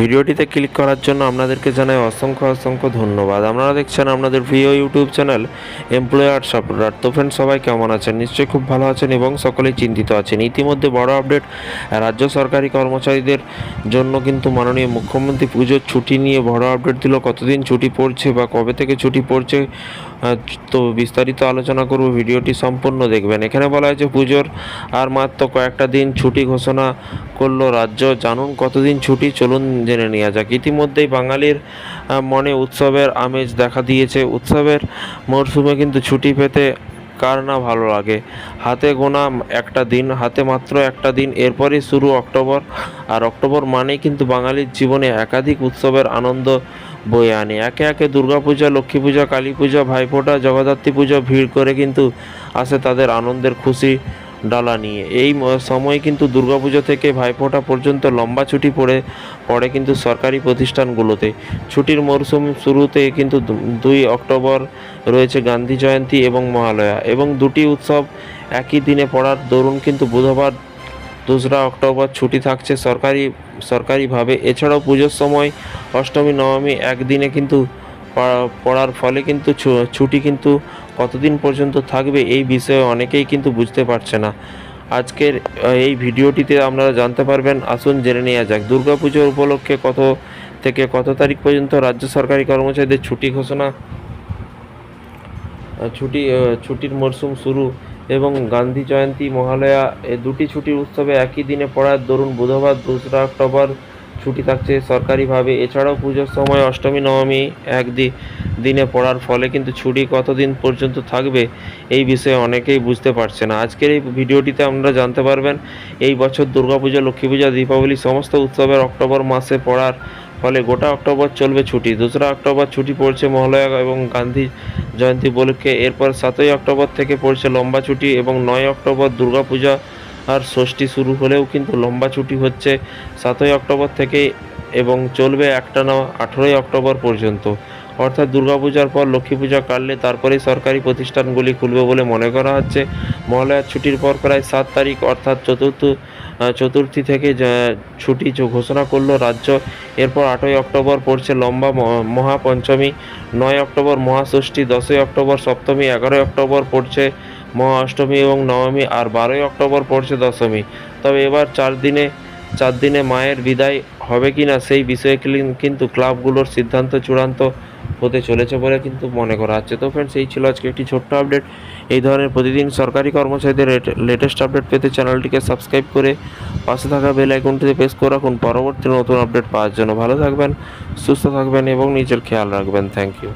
ভিডিওটিতে ক্লিক করার জন্য আপনাদেরকে জানাই অসংখ্য অসংখ্য ধন্যবাদ। আপনারা দেখছেন আপনাদের প্রিয় ইউটিউব চ্যানেল এমপ্লয়ার সাপোর্টার তো ফ্রেন্ড সবাই কেমন আছেন? নিশ্চয়ই খুব ভালো আছেন এবং সকলেই চিন্তিত আছেন। ইতিমধ্যে বড় আপডেট রাজ্য সরকারি কর্মচারীদের জন্য কিন্তু মাননীয় মুখ্যমন্ত্রী পুজোর ছুটি নিয়ে বড় আপডেট দিল। কতদিন ছুটি পড়ছে বা কবে থেকে ছুটি পড়ছে তো বিস্তারিত আলোচনা করব, ভিডিওটি সম্পূর্ণ দেখবেন। এখানে বলা হয়েছে, পুজোর আর মাত্র কয়েকটা দিন ছুটি ঘোষণা করল রাজ্য। জানুন কতদিন ছুটি, চলুন জেনে নেওয়া যাক। ইতিমধ্যেই বাঙালির মনে উৎসবের আমেজ দেখা দিয়েছে। উৎসবের মরশুমে কিন্তু ছুটি পেতে কার না ভালো লাগে? হাতে গোনা একটা দিন, হাতে মাত্র একটা দিন, এরপরই শুরু অক্টোবর। আর অক্টোবর মানেই কিন্তু বাঙালির জীবনে একাধিক উৎসবের আনন্দ বয়ে আনে। একে একে দুর্গাপূজা লক্ষ্মী পূজা কালী পূজা ভাইফোঁটা, জগদ্ধাত্রী পুজো ভিড় করে কিন্তু আসে তাদের আনন্দের খুশি। ডালা নিয়ে। এই সময় কিন্তু দুর্গাপুজো থেকে ভাইফোঁটা পর্যন্ত লম্বা ছুটি পড়ে পড়ে কিন্তু সরকারি প্রতিষ্ঠানগুলোতে। ছুটির মরশুম শুরুতে কিন্তু দুই অক্টোবর রয়েছে গান্ধী জয়ন্তী এবং মহালয়া এবং দুটি উৎসব একই দিনে পড়ার দরুন কিন্তু বুধবার দোসরা অক্টোবর ছুটি থাকছে সরকারি, সরকারিভাবে। এছাড়াও পুজোর সময় অষ্টমী, নবমী একদিনে কিন্তু পড়ার ফলে কিন্তু ছুটি কিন্তু কতদিন পর্যন্ত থাকবে এই বিষয়ে অনেকেই কিন্তু বুঝতে পারছে না। আজকের এই ভিডিওটিতে আপনারা জানতে পারবেন, আসুন জেনে নেওয়া যাক দুর্গাপুজোর উপলক্ষে কত থেকে কত তারিখ পর্যন্ত রাজ্য সরকারি কর্মচারীদের ছুটি ঘোষণা? ছুটি ছুটির মরশুম শুরু এবং গান্ধী জয়ন্তী মহালয়া এই দুটি ছুটির উৎসবে একই দিনে পড়ার দরুন বুধবার, দোসরা অক্টোবর ছুটি থাকছে সরকারিভাবে। এছাড়াও পুজোর সময় অষ্টমী, নবমী এক দিনে পড়ার ফলে কিন্তু ছুটি কতদিন পর্যন্ত থাকবে এই বিষয়ে অনেকেই বুঝতে পারছে না। আজকের এই ভিডিওটিতে আপনারা জানতে পারবেন, এই বছর দুর্গাপূজা লক্ষ্মী পূজা, দীপাবলি সমস্ত উৎসবের অক্টোবর মাসে পড়ার ফলে গোটা অক্টোবর চলবে ছুটি। দোসরা অক্টোবর ছুটি পড়ছে মহালয়া এবং গান্ধী জয়ন্তী উপলক্ষে। এরপর সাতই অক্টোবর থেকে পড়ছে লম্বা ছুটি এবং নয় অক্টোবর দুর্গাপূজা আর ষষ্ঠী শুরু হলেও কিন্তু লম্বা ছুটি হচ্ছে সাতই অক্টোবর থেকে এবং চলবে একটানা আঠেরোই অক্টোবর পর্যন্ত। অর্থাৎ দুর্গাপূজার পর লক্ষ্মী পূজা কাটলে তারপরেই সরকারি প্রতিষ্ঠানগুলি খুলবে বলে মনে করা হচ্ছে। মহালয়ার ছুটির পর প্রায় সাত তারিখ অর্থাৎ চতুর্থ চতুর্থী থেকে ছুটি ঘোষণা করল রাজ্য। এরপর আটই অক্টোবর পড়ছে লম্বা মহাপঞ্চমী। নয় অক্টোবর মহাষষ্ঠী, দশই অক্টোবর সপ্তমী, এগারোই অক্টোবর পড়ছে মহা অষ্টমী এবং নবমী আর বারোই অক্টোবর পড়ছে দশমী। তবে এবার চার দিনে চার দিনে মায়ের বিদায় হবে কি না সেই বিষয়ে কিন্তু ক্লাবগুলোর সিদ্ধান্ত চূড়ান্ত হতে চলেছে বলে কিন্তু মনে করা হচ্ছে। তো ফ্রেন্ডস এই ছিল আজকে একটি ছোট্ট আপডেট এই ধরনের প্রতিদিন সরকারি কর্মচারীদের লেটেস্ট আপডেট পেতে চ্যানেলটিকে সাবস্ক্রাইব করে পাশে থাকা বেল আইকনটিতে প্রেস করে রাখুন। পরবর্তী নতুন আপডেট পাওয়ার জন্য ভালো থাকবেন, সুস্থ থাকবেন এবং নিজের খেয়াল রাখবেন। Thank you